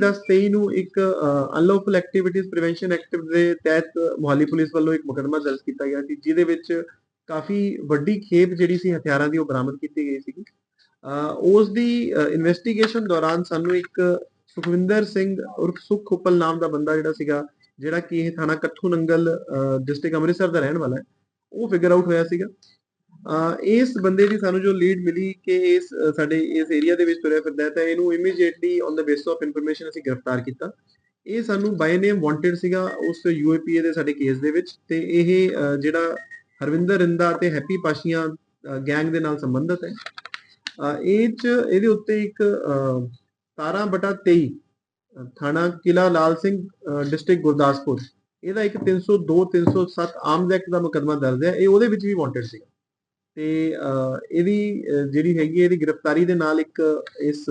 10 23 ਨੂੰ ਇੱਕ unlawful activities prevention act ਦੇ ਤਹਿਤ ਮੁਹਾਲੀ ਪੁਲਿਸ ਵੱਲੋਂ ਇੱਕ ਮੁਕੱਦਮਾ ਦਰਜ ਕੀਤਾ ਗਿਆ ਸੀ, ਜਿਹਦੇ ਵਿੱਚ ਕਾਫੀ ਵੱਡੀ ਖੇਪ ਜਿਹੜੀ ਸੀ ਹਥਿਆਰਾਂ ਦੀ ਉਹ ਬਰਾਮਦ ਕੀਤੀ ਗਈ ਸੀਗੀ। ਅਹ ਉਸ ਦੀ ਇਨਵੈਸਟੀਗੇਸ਼ਨ ਦੌਰਾਨ ਸਾਨੂੰ ਇੱਕ ਸੁਖਵਿੰਦਰ ਸਿੰਘ ਉਰਫ ਸੁਖ ਉਪਲ ਨਾਮ ਦਾ ਬੰਦਾ ਜਿਹੜਾ ਸੀਗਾ, ਜਿਹੜਾ ਕਿ ਇਹ ਥਾਣਾ ਕੱਠੂ ਨੰਗਲ ਡਿਸਟ੍ਰਿਕਟ ਅੰਮ੍ਰਿਤਸਰ ਦਾ ਰਹਿਣ ਵਾਲਾ ਹੈ, ਉਹ ਫਿਗਰ ਆਊਟ ਹੋਇਆ ਸੀਗਾ। ਇਸ ਬੰਦੇ ਦੀ ਸਾਨੂੰ ਜੋ ਲੀਡ ਮਿਲੀ ਕਿ ਇਸ ਸਾਡੇ ਇਸ ਏਰੀਆ ਦੇ ਵਿੱਚ ਤੁਰਿਆ ਫਿਰਦਾ ਤਾਂ ਇਹਨੂੰ immediately on the base of information ਅਸੀਂ ਗ੍ਰਿਫਤਾਰ ਕੀਤਾ। ਇਹ ਸਾਨੂੰ ਬਾਈ ਨੇਮ ਵਾਂਟਡ ਸੀਗਾ ਉਸ ਯੂਏਪੀਏ ਦੇ ਸਾਡੇ ਕੇਸ ਦੇ ਵਿੱਚ ਤੇ ਇਹ ਜਿਹੜਾ ਹਰਵਿੰਦਰ ਰਿੰਦਾ ਤੇ ਹੈਪੀ ਪਾਸ਼ੀਆਂ ਗੈਂਗ ਦੇ ਨਾਲ ਸੰਬੰਧਿਤ ਹੈ। ਇਹ ਚ, ਇਹਦੇ ਉੱਤੇ ਇੱਕ 17 ਬਟਾ 23 ਥਾਣਾ ਕਿਲਾ ਲਾਲ ਸਿੰਘ ਡਿਸਟ੍ਰਿਕਟ ਗੁਰਦਾਸਪੁਰ। ਇਹਦਾ ਇੱਕ 302 307 ਆਮ ਐਕਟ ਦਾ ਮੁਕੱਦਮਾ ਦਰਜ ਹੈ। ਇਹ ਉਹਦੇ ਵਿੱਚ ਵੀ ਵਾਂਟਡ ਸੀਗਾ। ਤੇ ਅਹ, ਇਹਦੀ ਜਿਹੜੀ ਹੈਗੀ ਇਹਦੀ ਗ੍ਰਿਫਤਾਰੀ ਦੇ ਨਾਲ ਇੱਕ ਇਸ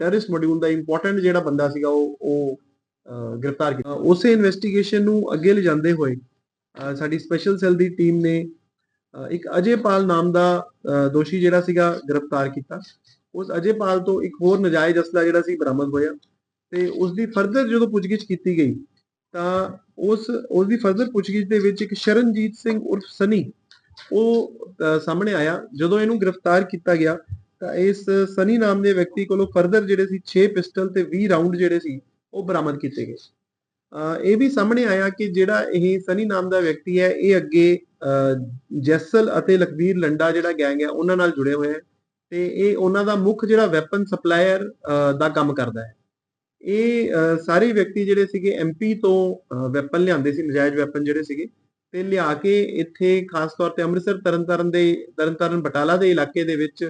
ਟੈਰਰਿਸਟ ਮੋਡਿਊਲ ਦਾ ਇੰਪੋਰਟੈਂਟ ਜਿਹੜਾ ਬੰਦਾ ਸੀਗਾ ਉਹ ਉਹ ਗ੍ਰਿਫਤਾਰ ਕੀਤਾ। ਉਸੇ ਇਨਵੈਸਟੀਗੇਸ਼ਨ ਨੂੰ ਅੱਗੇ ਲਿਜਾਂਦੇ ਹੋਏ ਸਾਡੀ ਸਪੈਸ਼ਲ ਸੈੱਲ ਦੀ ਟੀਮ ਨੇ ਅਹ, ਇੱਕ ਅਜੇਪਾਲ ਨਾਮ ਦਾ ਦੋਸ਼ੀ ਜਿਹੜਾ ਸੀਗਾ ਗ੍ਰਿਫਤਾਰ ਕੀਤਾ। ਉਸ ਅਜੇਪਾਲ ਤੋਂ ਇੱਕ ਹੋਰ ਨਜਾਇਜ਼ ਅਸਲਾ ਜਿਹੜਾ ਸੀ ਬਰਾਮਦ ਹੋਇਆ। ਤੇ ਉਸ ਦੀ ਫਰਦਰ ਜਦੋਂ ਪੁੱਛਗਿੱਛ ਕੀਤੀ ਗਈ ਤਾਂ ਉਸ ਉਸ ਦੀ ਫਰਦਰ ਪੁੱਛਗਿੱਛ ਦੇ ਵਿੱਚ ਇੱਕ ਸ਼ਰਨਜੀਤ ਸਿੰਘ ਉਰਫ ਸਨੀ ਉਹ ਸਾਹਮਣੇ ਆਇਆ। ਜਦੋਂ ਇਹਨੂੰ ਗ੍ਰਿਫਤਾਰ ਕੀਤਾ ਗਿਆ, ਤਾਂ ਇਸ ਸਨੀ ਨਾਮ ਦੇ ਵਿਅਕਤੀ ਕੋਲੋਂ ਫਰਦਰ ਜਿਹੜੇ ਸੀ 6 ਪਿਸਟਲ ਤੇ 20 ਰਾਉਂਡ ਜਿਹੜੇ ਸੀ, ਉਹ ਬਰਾਮਦ ਕੀਤੇ ਗਏ। ਇਹ ਵੀ ਸਾਹਮਣੇ ਆਇਆ ਕਿ ਜਿਹੜਾ ਇਹ ਸਨੀ ਨਾਮ ਦਾ ਵਿਅਕਤੀ ਹੈ, ਇਹ ਅੱਗੇ ਜੈਸਲ ਅਤੇ ਲਖਵੀਰ ਲੰਡਾ ਜਿਹੜਾ ਗੈਂਗ ਹੈ, ਉਹਨਾਂ ਨਾਲ ਜੁੜੇ ਹੋਏ ਹੈ ਤੇ ਇਹ ਉਹਨਾਂ ਦਾ ਮੁੱਖ ਜਿਹੜਾ ਵੈਪਨ ਸਪਲਾਇਰ ਦਾ ਕੰਮ ਕਰਦਾ ਹੈ। ਇਹ ਸਾਰੇ ਵਿਅਕਤੀ ਜਿਹੜੇ ਸੀਗੇ ਐਮਪੀ ਤੋਂ ਵੈਪਨ ਲਿਆਂਦੇ ਸੀ, ਨਜਾਇਜ਼ ਵੈਪਨ ਜਿਹੜੇ ਸੀਗੇ ਤੇ ਲਿਆ ਕੇ ਇੱਥੇ ਖਾਸ ਤੌਰ ਤੇ ਅੰਮ੍ਰਿਤਸਰ ਤਰਨਤਾਰਨ ਦੇ ਤਰਨਤਾਰਨ ਬਟਾਲਾ ਦੇ ਇਲਾਕੇ ਦੇ ਵਿੱਚ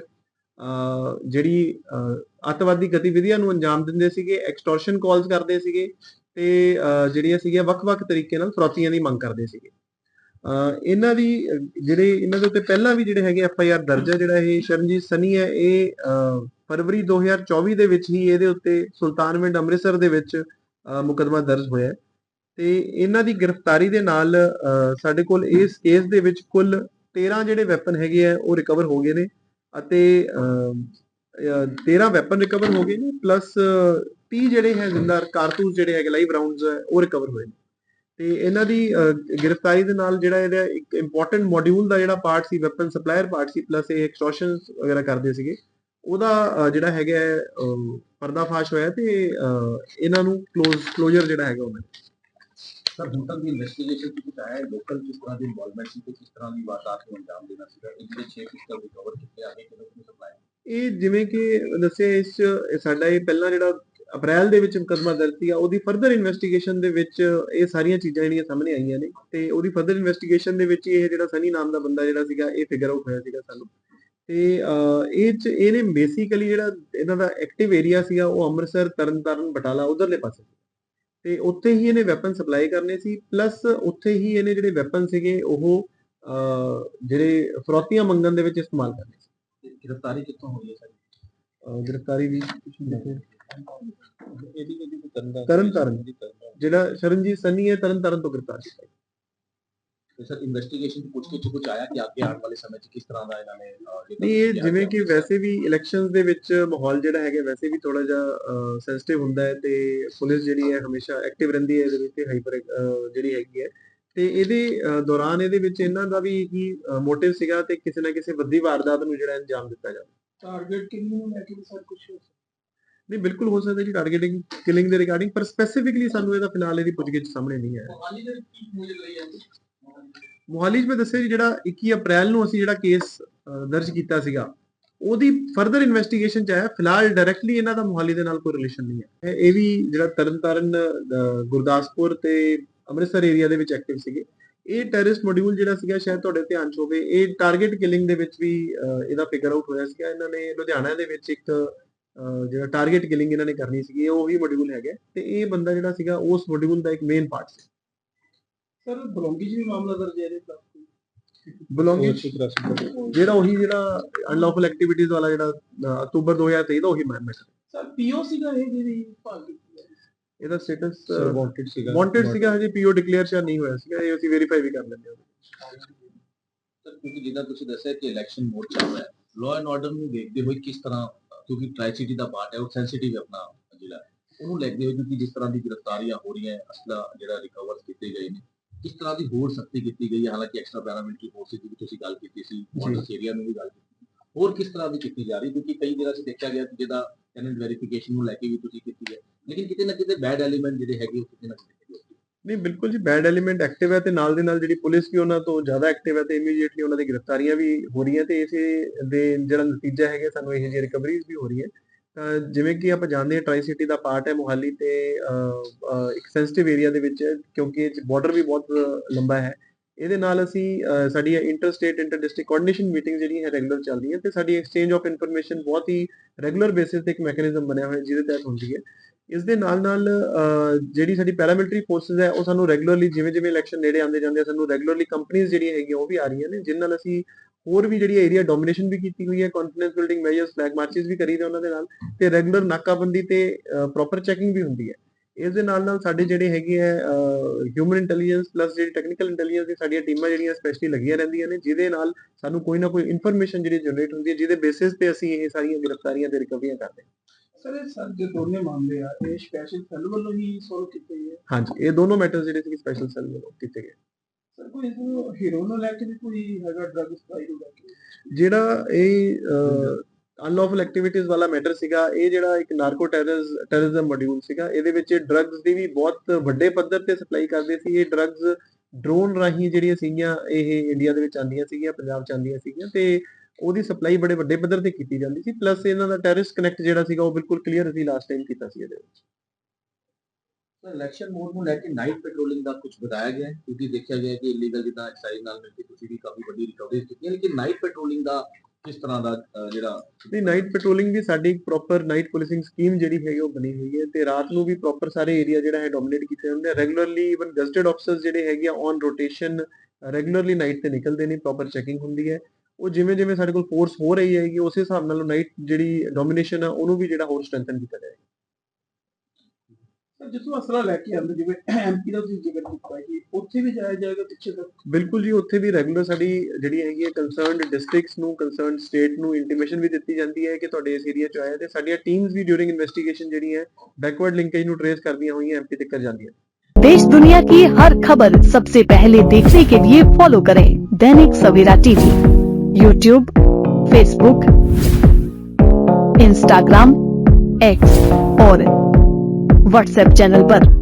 ਜਿਹੜੀ ਅਹ, ਅੱਤਵਾਦੀ ਗਤੀਵਿਧੀਆਂ ਨੂੰ ਅੰਜਾਮ ਦਿੰਦੇ ਸੀਗੇ ਐਕਸਟੋਰਸ਼ਨ ਕਾਲਸ ਕਰਦੇ ਸੀਗੇ ਤੇ ਜਿਹੜੀਆਂ ਸੀਗੀਆਂ ਵੱਖ-ਵੱਖ ਤਰੀਕੇ ਨਾਲ ਫਰੋਤੀਆਂ ਦੀ ਮੰਗ ਕਰਦੇ ਸੀਗੇ। ਇਹਨਾਂ ਦੀ ਜਿਹੜੇ ਇਹਨਾਂ ਦੇ ਉੱਤੇ ਪਹਿਲਾਂ ਵੀ ਜਿਹੜੇ ਹੈਗੇ ਐਫ ਆਈ ਆਰ ਦਰਜ ਹੈ ਜਿਹੜਾ ਇਹ ਸ਼ਰਨਜੀਤ ਸਨੀ ਹੈ ਇਹ ਅਹ, ਫਰਵਰੀ 2024 ਦੇ ਵਿੱਚ ਹੀ ਇਹਦੇ ਉੱਤੇ ਸੁਲਤਾਨਵਿੰਡ ਅੰਮ੍ਰਿਤਸਰ ਦੇ ਵਿੱਚ ਅਹ, ਮੁਕੱਦਮਾ ਦਰਜ ਹੋਇਆ ਹੈ। ਤੇ ਇਹਨਾਂ ਦੀ ਗ੍ਰਿਫਤਾਰੀ ਦੇ ਨਾਲ ਸਾਡੇ ਕੋਲ ਇਸ ਕੇਸ ਦੇ ਵਿੱਚ ਕੁੱਲ 13 ਜਿਹੜੇ ਵੈਪਨ ਹੈਗੇ ਆ ਉਹ ਰਿਕਵਰ ਹੋ ਗਏ ਨੇ ਅਤੇ ਅਹ, 13 ਵੈਪਨ ਰਿਕਵਰ ਹੋ ਗਏ ਨੇ ਪਲੱਸ 30 ਜਿਹੜੇ ਹੈ ਜ਼ਿੰਦਾ ਕਾਰਤੂਸ ਜਿਹੜੇ ਹੈਗੇ ਲਾਈਵ ਰਾਉਂਡਸ ਉਹ ਰਿਕਵਰ ਹੋਏ ਨੇ ਤੇ ਇਹਨਾਂ ਦੀ ਗ੍ਰਿਫਤਾਰੀ ਦੇ ਨਾਲ ਜਿਹੜਾ ਇਹਦਾ ਇੱਕ ਇੰਪੋਰਟੈਂਟ ਮੋਡਿਊਲ ਦਾ ਜਿਹੜਾ ਪਾਰਟ ਸੀ ਵੈਪਨ ਸਪਲਾਇਰ ਪਾਰਟ ਸੀ ਪਲੱਸ ਇਹ ਐਕਸਟੋਰਸ਼ਨਸ ਵਗੈਰਾ ਕਰਦੇ ਸੀਗੇ ਉਹਦਾ ਜਿਹੜਾ ਹੈਗਾ ਹੈ, ਪਰਦਾਫਾਸ਼ ਹੋਇਆ ਤੇ ਇਹਨਾਂ ਨੂੰ ਕਲੋਜ਼ ਕਲੋਜ਼ਰ ਜਿਹੜਾ ਹੈਗਾ ਉਹ ਮਿਲਿਆ। ਸਰ, ਹੁਣ ਤੱਕ ਦੀ ਇਨਵੈਸਟੀਗੇਸ਼ਨ ਚ ਹੈ ਲੋਕਲ ਕਿਸ ਤਰ੍ਹਾਂ ਦੀ ਇਨਵੋਲਵਮੈਂਟ ਸੀ ਤੇ ਕਿਸ ਤਰ੍ਹਾਂ ਦੀ ਵਾਰਦਾਤ ਨੂੰ ਅੰਜਾਮ ਦੇਣਾ ਸੀਗਾ? ਇਹ 6 ਪਿਸਟਲ ਰਿਕਵਰ ਕੀਤੇ ਆਗੇ ਕਿਹਨੂੰ ਕਿਹਨੂੰ ਸਪਲਾਈ ਇਹ ਜਿਵੇਂ ਕਿ ਦੱਸਿਆ ਇਸ ਸਾਡਾ ਇਹ ਪਹਿਲਾਂ ਜਿਹੜਾ ਅਪ੍ਰੈਲ ਦੇ ਵਿੱਚ ਮੁਕੱਦਮਾ ਦਰਜ ਸੀਗਾ, ਉਹਦੀ ਫਰਦਰ ਇਨਵੈਸਟੀਗੇਸ਼ਨ ਦੇ ਵਿੱਚ ਇਹ ਸਾਰੀਆਂ ਚੀਜ਼ਾਂ ਜਿਹੜੀਆਂ ਸਾਹਮਣੇ ਆਈਆਂ ਨੇ ਤੇ ਉਹਦੀ ਫਰਦਰ ਇਨਵੈਸਟੀਗੇਸ਼ਨ ਦੇ ਵਿੱਚ ਇਹ ਜਿਹੜਾ ਸਨੀ ਨਾਮ ਦਾ ਬੰਦਾ ਜਿਹੜਾ ਸੀਗਾ, ਇਹ ਫਿਗਰ ਆਊਟ ਹੋਇਆ ਸੀਗਾ ਸਾਨੂੰ। ਤੇ ਇਹ ਚ, ਇਹਨੇ ਬੇਸਿਕਲੀ ਜਿਹੜਾ ਇਹਨਾਂ ਦਾ ਐਕਟਿਵ ਏਰੀਆ ਸੀਗਾ, ਉਹ ਅੰਮ੍ਰਿਤਸਰ, ਤਰਨਤਾਰਨ, ਬਟਾਲਾ, ਉਧਰਲੇ ਪਾਸੇ ਤੇ ਉੱਥੇ ਹੀ ਇਹਨੇ ਵੈਪਨ ਸਪਲਾਈ ਕਰਨੇ ਸੀ ਪਲੱਸ ਉੱਥੇ ਹੀ ਇਹਨੇ ਜਿਹੜੇ ਵੈਪਨ ਸੀਗੇ ਉਹ ਜਿਹੜੇ ਫਰੋਤੀਆਂ ਮੰਗਣ ਦੇ ਵਿੱਚ ਇਸਤੇਮਾਲ ਕਰਨੇ ਸੀ। ਗ੍ਰਿਫਤਾਰੀ ਕਿੱਥੋਂ ਹੋਈ ਹੈ ਸਰ? ਗ੍ਰਿਫਤਾਰੀ ਵੀ ਇਹਦੀ ਤਰਨਤਾਰਨ ਤਰਨਤਾਰਨ। ਜਿਹੜਾ ਸ਼ਰਨਜੀਤ ਸੰਨੀ ਹੈ ਤਰਨ ਤਾਰਨ ਤੋਂ ਗ੍ਰਿਫਤਾਰ ਕੀਤਾ ਸਰ ਇਨਵੈਸਟੀਗੇਸ਼ਨ ਚ ਪੁੱਛ ਕੇ ਕੁਝ ਆਇਆ ਕਿ ਅੱਗੇ ਆਉਣ ਵਾਲੇ ਸਮੇਂ ਚ ਕਿਸ ਤਰ੍ਹਾਂ ਦਾ ਇਹਨਾਂ ਨੇ ਨਹੀਂ ਇਹ ਜਿਵੇਂ ਕਿ ਵੈਸੇ ਵੀ ਇਲੈਕਸ਼ਨਸ ਦੇ ਵਿੱਚ ਮਾਹੌਲ ਜਿਹੜਾ ਹੈਗਾ ਵੈਸੇ ਵੀ ਥੋੜਾ ਜਿਹਾ ਸੈਂਸਿਟਿਵ ਹੁੰਦਾ ਹੈ ਤੇ ਪੁਲਿਸ ਜਿਹੜੀ ਹੈ ਹਮੇਸ਼ਾ ਐਕਟਿਵ ਰਹਿੰਦੀ ਹੈ ਇਹਦੇ ਵਿੱਚ ਤੇ ਹਾਈਪਰ ਜਿਹੜੀ ਹੈਗੀ ਹੈ। ਤੇ ਇਹਦੇ ਦੌਰਾਨ ਇਹਦੇ ਵਿੱਚ ਇਹਨਾਂ ਦਾ ਵੀ ਹੀ ਮੋਟਿਵ ਸੀਗਾ ਤੇ ਕਿਸੇ ਨਾ ਕਿਸੇ ਵੱਡੀ ਵਾਰਦਾਤ ਨੂੰ ਜਿਹੜਾ ਅੰਜਾਮ ਦਿੱਤਾ ਜਾਵੇ। ਟਾਰਗੇਟ ਕਿੰਨੀ ਨੂੰ ਲੈ ਕੇ ਸਰ ਕੁਝ ਨਹੀਂ ਬਿਲਕੁਲ ਹੋ ਸਕਦਾ ਜੀ ਟਾਰਗੇਟਿੰਗ ਕਿਲਿੰਗ ਦੇ ਰਿਗਾਰਡਿੰਗ ਪਰ ਸਪੈਸੀਫਿਕਲੀ ਸਾਨੂੰ ਇਹਦਾ ਫਿਲਹਾਲ ਇਹਦੀ ਪੁੱਛਗਿੱਛ ਸਾਹਮਣੇ ਨਹੀਂ ਆਇਆ। ਮੋਹਾਲੀ ਦੇ ਕੀ ਮੁਝੇ ਲਈ ਜਾਂਦੀ? ਮੋਹਾਲੀ 'ਚ ਮੈਂ ਦੱਸਿਆ ਜੀ ਜਿਹੜਾ 21 ਅਪ੍ਰੈਲ ਨੂੰ ਅਸੀਂ ਜਿਹੜਾ ਕੇਸ ਦਰਜ ਕੀਤਾ ਸੀਗਾ ਉਹਦੀ ਫਰਦਰ ਇਨਵੈਸਟੀਗੇਸ਼ਨ ਚ ਆਇਆ ਫਿਲਹਾਲ ਡਾਇਰੈਕਟਲੀ ਇਹਨਾਂ ਦਾ ਮੋਹਾਲੀ ਦੇ ਨਾਲ ਕੋਈ ਰਿਲੇਸ਼ਨ ਨਹੀਂ ਹੈ। ਇਹ- ਵੀ ਜਿਹੜਾ ਤਰਨਤਾਰਨ ਅਹ, ਗੁਰਦਾਸਪੁਰ ਤੇ ਅੰਮ੍ਰਿਤਸਰ ਏਰੀਆ ਦੇ ਵਿੱਚ ਐਕਟਿਵ ਸੀਗੇ। ਇਹ ਟੈਰਰਿਸਟ ਮੋਡਿਊਲ ਜਿਹੜਾ ਸੀਗਾ ਸ਼ਾਇਦ ਤੁਹਾਡੇ ਧਿਆਨ ਚ ਹੋਵੇ ਇਹ ਟਾਰਗੇਟ ਕਿਲਿੰਗ ਦੇ ਵਿੱਚ ਵੀ ਅਹ, ਇਹਦਾ ਫਿਗਰ ਆਊਟ ਹੋਇਆ ਸੀਗਾ। ਇਹਨਾਂ ਨੇ ਲੁਧਿਆਣਾ ਦੇ ਵਿੱਚ ਇੱਕ ਜਿਹੜਾ ਟਾਰਗੇਟ ਕਿਲਿੰਗ ਇਹਨਾਂ ਨੇ ਕਰਨੀ ਸੀਗੀ ਇਹ ਉਹੀ ਮੋਡਿਊਲ ਹੈਗਾ। ਤੇ ਇਹ ਬੰਦਾ ਜਿਹੜਾ ਸੀਗਾ ਉਸ ਮੋਡਿਊਲ ਦਾ ਇੱਕ ਮੇਨ ਪਾਰਟ ਸੀ। ਸਰ ਬਲੌਂਗੀ ਜੀ ਵੀ ਮਾਮਲਾ ਦਰਜ ਹੈ ਇਹਦੇ ਖਿਲਾਫ ਬਿਲੋਂਗਿੰਗ ਜਿਹੜਾ ਉਹੀ ਜਿਹੜਾ ਅਨਲੌਫਲ ਐਕਟੀਵਿਟੀਜ਼ ਵਾਲਾ ਜਿਹੜਾ ਅਕਤੂਬਰ 2023 ਦਾ ਉਹੀ ਮੈਟਰ ਸਰ ਪੀਓ ਸੀਗਾ ਇਹ ਜਿਹੜੀ ਭਾਗ ਕੀਤੀ ਹੈ? ਇਹਦਾ ਸਟੇਟਸ ਵਾਂਟਡ ਸੀਗਾ। ਵਾਂਟਡ ਸੀਗਾ ਹਜੇ ਪੀਓ ਡਿਕਲੇਅਰ ਸ਼ਾ ਨਹੀਂ ਹੋਇਆ ਸੀਗਾ ਇਹ ਅਸੀਂ ਵੈਰੀਫਾਈ ਵੀ ਕਰ ਲੈਂਦੇ ਹਾਂ। ਸਰ ਕਿਉਂਕਿ ਜਿੱਦਾਂ ਤੁਸੀਂ ਦੱਸਿਆ ਕਿ ਇਲੈਕਸ਼ਨ ਮੋਡ ਚੱਲ ਰਿਹਾ ਹੈ ਲਾਅ ਐਂਡ ਆਰਡਰ ਨੂੰ ਦੇਖਦੇ ਹੋਏ ਕਿਸ ਤਰ੍ਹਾਂ ਕਿਉਂਕਿ ਟ੍ਰਾਈ ਸਿਟੀ ਦਾ ਪਾਰਟ ਹੈ ਉਹ ਸੈਂਸਿਟਿਵ ਹੈ ਆਪਣਾ ਜ਼ਿਲ੍ਹਾ। ਉਹਨੂੰ ਲੈ ਕੇ ਹੋਏ ਕਿਉਂਕਿ ਜਿਸ ਤਰ੍ਹਾਂ ਦੀ ਗ੍ਰਿਫਤਾਰੀਆਂ ਹੋ ਰਹੀਆਂ ਹੈ, ਅਸਲਾ ਜਿਹੜਾ ਰਿਕਵਰ ਕੀਤੇ ਗਏ ਨੇ। ਕਿਸ ਤਰ੍ਹਾਂ ਦੀ ਹੋਰ ਸਖਤੀ ਕੀਤੀ ਗਈ ਹੈ ਹਾਲਾਂਕਿ ਐਕਸਟਰਾ ਪੈਰਾਮਿਲਟਰੀ ਫੋਰਸਿਸ ਦੀ ਵੀ ਤੁਸੀਂ ਗੱਲ ਕੀਤੀ ਸੀ ਬੋਰਡਰ ਏਰੀਆ ਨੂੰ ਵੀ ਗੱਲ ਕੀਤੀ ਹੋਰ ਕਿਸ ਤਰ੍ਹਾਂ ਦੀ ਕੀਤੀ ਜਾ ਰਹੀ? ਕਿਉਂਕਿ ਕਈ ਜਗ੍ਹਾ 'ਤੇ ਦੇਖਿਆ ਗਿਆ ਕਿ ਜਿਹਦਾ ਟੈਨੈਂਟ ਵੈਰੀਫਿਕੇਸ਼ਨ ਨੂੰ ਲੈ ਕੇ ਵੀ ਤੁਸੀਂ ਕੀਤੀ ਹੈ ਲੇਕਿਨ ਕਿਤੇ ਨਾ ਕਿਤੇ ਬੈਡ ਐਲੀਮੈਂਟ ਜਿਹੜੇ ਹੈਗੇ ਉਹ ਕਿਤੇ ਨਾ ਕਿਤੇ। ਨਹੀਂ ਬਿਲਕੁਲ ਜੀ ਬੈਡ ਐਲੀਮੈਂਟ ਐਕਟਿਵ ਹੈ ਤੇ ਨਾਲ ਦੇ ਨਾਲ ਜਿਹੜੀ ਪੁਲਿਸ ਵੀ ਉਹਨਾਂ ਤੋਂ ਜ਼ਿਆਦਾ ਐਕਟਿਵ ਹੈ ਤੇ ਇਮੀਡੀਏਟਲੀ ਉਹਨਾਂ ਦੀ ਗ੍ਰਿਫਤਾਰੀਆਂ ਵੀ ਹੋ ਰਹੀਆਂ ਤੇ ਇਸੇ ਦੇ ਜਿਹੜਾ ਨਤੀਜਾ ਹੈਗਾ ਸਾਨੂੰ ਇਹ ਜਿਹੀ ਰਿਕਵਰੀਜ਼ ਵੀ ਹੋ ਰਹੀ ਹੈ ਤਾਂ ਜਿਵੇਂ ਕਿ ਆਪਾਂ ਜਾਣਦੇ ਹਾਂ ਟਰਾਈ ਸਿਟੀ ਦਾ ਪਾਰਟ ਹੈ ਮੋਹਾਲੀ ਤੇ ਇੱਕ ਸੈਂਸਿਟਿਵ ਏਰੀਆ ਦੇ ਵਿੱਚ ਹੈ, ਕਿਉਂਕਿ ਬਾਰਡਰ ਵੀ ਬਹੁਤ ਲੰਬਾ ਹੈ। ਇਹਦੇ ਨਾਲ ਅਸੀਂ ਸਾਡੀਆਂ ਸਾਡੀ inter state inter district coordination meeting ਜਿਹੜੀ ਹੈ ਰੈਗੂਲਰ ਚੱਲਦੀਆਂ ਹੈ ਤੇ ਸਾਡੀ ਐਕਸਚੇਂਜ ਆਫ ਇਨਫੋਰਮੇਸ਼ਨ ਬਹੁਤ ਹੀ ਰੈਗੂਲਰ ਬੇਸਿਸ ਤੇ ਇੱਕ ਮੈਕੈਨਿਜ਼ਮ ਬਣਿਆ ਹੋਇਆ ਜਿਹਦੇ ਤਹਿਤ ਹੁੰਦੀ ਹੈ। ਇਸ ਦੇ ਨਾਲ ਨਾਲ ਜਿਹੜੀ ਸਾਡੀ ਪੈਰਾਮਿਲਟਰੀ ਫੋਰਸਸ ਹੈ ਉਹ ਸਾਨੂੰ ਰੈਗੂਲਰਲੀ ਜਿਵੇਂ ਜਿਵੇਂ ਇਲੈਕਸ਼ਨ ਨੇੜੇ ਆਉਂਦੇ ਜਾਂਦੇ ਸਾਨੂੰ ਰੈਗੂਲਰਲੀ ਕੰਪਨੀਆਂ ਜਿਹੜੀਆਂ ਹੈਗੀਆਂ ਉਹ ਵੀ ਆ ਰਹੀਆਂ ਨੇ ਜਿਨ ਨਾਲ ਅਸੀਂ ਹੋਰ ਵੀ ਜਿਹੜੀ ਏਰੀਆ ਡੋਮੀਨੇਸ਼ਨ ਵੀ ਕੀਤੀ ਹੋਈ ਹੈ confidence building measures flag marches ਵੀ ਕਰੀਦੇ ਉਹਨਾਂ ਦੇ ਨਾਲ ਤੇ ਰੈਗੂਲਰ ਨਾਕਾਬੰਦੀ ਤੇ ਪ੍ਰੋਪਰ ਚੈਕਿੰਗ ਵੀ ਹੁੰਦੀ ਹੈ। ਇਸ ਦੇ ਨਾਲ ਨਾਲ ਸਾਡੇ ਜਿਹੜੇ ਹੈਗੇ ਆ ਹਿਊਮਨ ਇੰਟੈਲੀਜੈਂਸ ਪਲੱਸ ਜਿਹੜੀ ਟੈਕਨੀਕਲ ਇੰਟੈਲੀਜੈਂਸ ਦੀ ਸਾਡੀਆਂ ਟੀਮਾਂ ਜਿਹੜੀਆਂ ਸਪੈਸ਼ਲੀ ਲੱਗੀਆਂ ਰਹਿੰਦੀਆਂ ਨੇ ਜਿਹਦੇ ਨਾਲ ਸਾਨੂੰ ਕੋਈ ਨਾ ਕੋਈ ਇਨਫੋਰਮੇਸ਼ਨ ਜਿਹੜੀ ਜਨਰੇਟ ਹੁੰਦੀ ਹੈ ਜਿਹਦੇ ਬੇਸਿਸ ਤੇ ਅਸੀਂ ਇਹ ਸਾਰੀਆਂ ਗ੍ਰਿਫਤਾਰੀਆਂ ਤੇ ਰਿਕਵਰੀਆਂ ਕਰਦੇ ਹਾਂ। ਸਰ ਇਹ ਸਰ ਜੋ ਦੋਨੇ ਮਾਮਲੇ ਆ ਇਹ ਸਪੈਸ਼ਲ ਸੈੱਲ ਵੱਲੋਂ ਹੀ ਸੋਲਵ ਕੀਤੇ ਗਏ। ਹਾਂਜੀ ਇਹ ਦੋਨੋਂ ਮੈਟਰਸ ਜਿਹੜੇ ਸੀ ਸਪੈਸ਼ਲ ਸੈੱਲ ਵੱਲੋਂ ਕੀਤੇ ਗਏ। ਸਰ, ਕੋਈ ਇਸ ਹੀਰੋ ਨੂੰ ਲੈ ਕੇ ਵੀ ਕੋਈ ਹੈਗਾ ਡਰੱਗ ਸਪਲਾਈ ਨੂੰ ਲੈ ਕੇ? ਜਿਹੜਾ ਇਹ ਅਨਲੌਫਲ ਐਕਟੀਵਿਟੀਜ਼ ਵਾਲਾ ਮੈਟਰ ਸੀਗਾ, ਇਹ ਜਿਹੜਾ ਇੱਕ ਨਾਰਕੋ ਟੈਰਰਿਜ਼ਮ ਮੋਡਿਊਲ ਸੀਗਾ, ਇਹਦੇ ਵਿੱਚ ਡਰੱਗਸ ਦੀ ਵੀ ਬਹੁਤ ਵੱਡੇ ਪੱਧਰ ਤੇ ਸਪਲਾਈ ਕਰਦੇ ਸੀ। ਇਹ ਡਰੱਗਸ ਡਰੋਨ ਰਾਹੀਂ ਜਿਹੜੀਆਂ ਸੀਗੀਆਂ, ਇਹ ਇੰਡੀਆ ਦੇ ਵਿੱਚ ਆਉਂਦੀਆਂ ਸੀਗੀਆਂ, ਪੰਜਾਬ ਚ ਆਉਂਦੀਆਂ ਸੀਗੀਆਂ ਤੇ ਉਹਦੀ ਸਪਲਾਈ ਬੜੇ ਵੱਡੇ ਪੱਧਰ ਤੇ ਕੀਤੀ ਜਾਂਦੀ ਸੀ। ਪਲੱਸ ਇਹਨਾਂ ਦਾ ਟੈਰਰਿਸਟ ਕਨੈਕਟ ਜਿਹੜਾ ਸੀਗਾ, ਉਹ ਬਿਲਕੁਲ ਕਲੀਅਰ ਅਸੀਂ ਲਾਸਟ ਟਾਈਮ ਕੀਤਾ ਸੀ ਇਹਦੇ ਵਿੱਚ। ਇਲੈਕਸ਼ਨ ਮੋਡ ਨੂੰ ਲੈ ਕੇ ਨਾਈਟ ਪੈਟਰੋਲਿੰਗ ਦਾ ਕੁਝ ਬਤਾਇਆ ਗਿਆ ਕਿਉਂਕਿ ਦੇਖਿਆ ਗਿਆ ਕਿ ਇਲੀਗਲ ਜਿੱਦਾਂ ਐਕਸਾਈਜ਼ ਨਾਲ ਮਿਲ ਕੇ ਤੁਸੀਂ ਵੀ ਕਾਫੀ ਵੱਡੀ ਰਿਕਵਰੀ ਕੀਤੀ ਹੈ, ਲੇਕਿਨ ਨਾਈਟ ਪੈਟਰੋਲਿੰਗ ਦਾ ਕਿਸ ਤਰ੍ਹਾਂ ਦਾ ਜਿਹੜਾ ਨਹੀਂ ਨਾਈਟ ਪੈਟਰੋਲਿੰਗ ਵੀ ਸਾਡੀ ਪ੍ਰੋਪਰ ਨਾਈਟ ਪੁਲਿਸਿੰਗ ਸਕੀਮ ਜਿਹੜੀ ਹੈਗੀ ਉਹ ਬਣੀ ਹੋਈ ਹੈ ਤੇ ਰਾਤ ਨੂੰ ਵੀ ਪ੍ਰੋਪਰ ਸਾਰੇ ਏਰੀਆ ਜਿਹੜਾ ਹੈ ਡੋਮਿਨੇਟ ਕੀਤੇ ਹੁੰਦੇ ਆ। ਰੈਗੂਲਰਲੀ ਇਵਨ ਗਜ਼ਟਡ ਆਫਸਰਸ ਜਿਹੜੇ ਹੈਗੇ ਆ ਔਨ ਰੋਟੇਸ਼ਨ ਰੈਗੂਲਰਲੀ ਨਾਈਟ ਤੇ ਨਿਕਲਦੇ ਨੇ ਪ੍ਰੋਪਰ ਚੈਕਿੰਗ ਹੁੰਦੀ ਹੈ। ਉਹ ਜਿਵੇਂ ਜਿਵੇਂ ਸਾਡੇ ਕੋਲ ਫੋਰਸ ਹੋ ਰਹੀ ਹੈਗੀ, ਉਸੇ ਹਿਸਾਬ ਨਾਲ ਨਾਈਟ ਜਿਹੜੀ ਡੋਮੀਨੇਸ਼ਨ ਆ, ਉਹਨੂੰ ਵੀ ਜਿਹੜਾ ਹੋਰ ਸਟਰੈਂਥਨ ਕੀਤਾ ਜਾਏਗਾ। ਜਿੱਥੋਂ ਅਸਲਾ ਲੈ ਕੇ ਆਉਂਦੇ ਜਿਵੇਂ ਐਮਪੀ ਦਾ ਤੁਸੀਂ ਜ਼ਿਕਰ ਕੀਤਾ ਹੈ ਕਿ ਉੱਥੇ ਵੀ ਜਾਇਆ ਜਾਏਗਾ ਪਿੱਛੇ ਤੱਕ ਬਿਲਕੁਲ ਜੀ ਉੱਥੇ ਵੀ ਰੈਗੂਲਰ ਸਾਡੀ ਜਿਹੜੀ ਹੈਗੀ ਹੈ ਕੰਸਰਨਡ ਡਿਸਟ੍ਰਿਕਟਸ ਨੂੰ ਕੰਸਰਨਡ ਸਟੇਟ ਨੂੰ ਇੰਟੀਮੇਸ਼ਨ ਵੀ ਦਿੱਤੀ ਜਾਂਦੀ ਹੈ ਕਿ ਤੁਹਾਡੇ ਇਸ ਏਰੀਆ ਚ ਆਇਆ ਤੇ ਸਾਡੀਆਂ ਟੀਮਸ ਵੀ ਡਿਊਰਿੰਗ ਇਨਵੈਸਟੀਗੇਸ਼ਨ ਜਿਹੜੀ ਹੈ ਬੈਕਵਰਡ ਲਿੰਕੇਜ ਨੂੰ ਟ੍ਰੇਸ ਕਰਦੀਆਂ ਹੋਈਆਂ ਐਮਪੀ ਤੱਕ ਜਾਂਦੀਆਂ देश दुनिया की हर खबर सबसे पहले देखने के लिए फॉलो करें Dainik Savera TV YouTube Facebook Instagram X और व्हाट्सएप चैनल पर।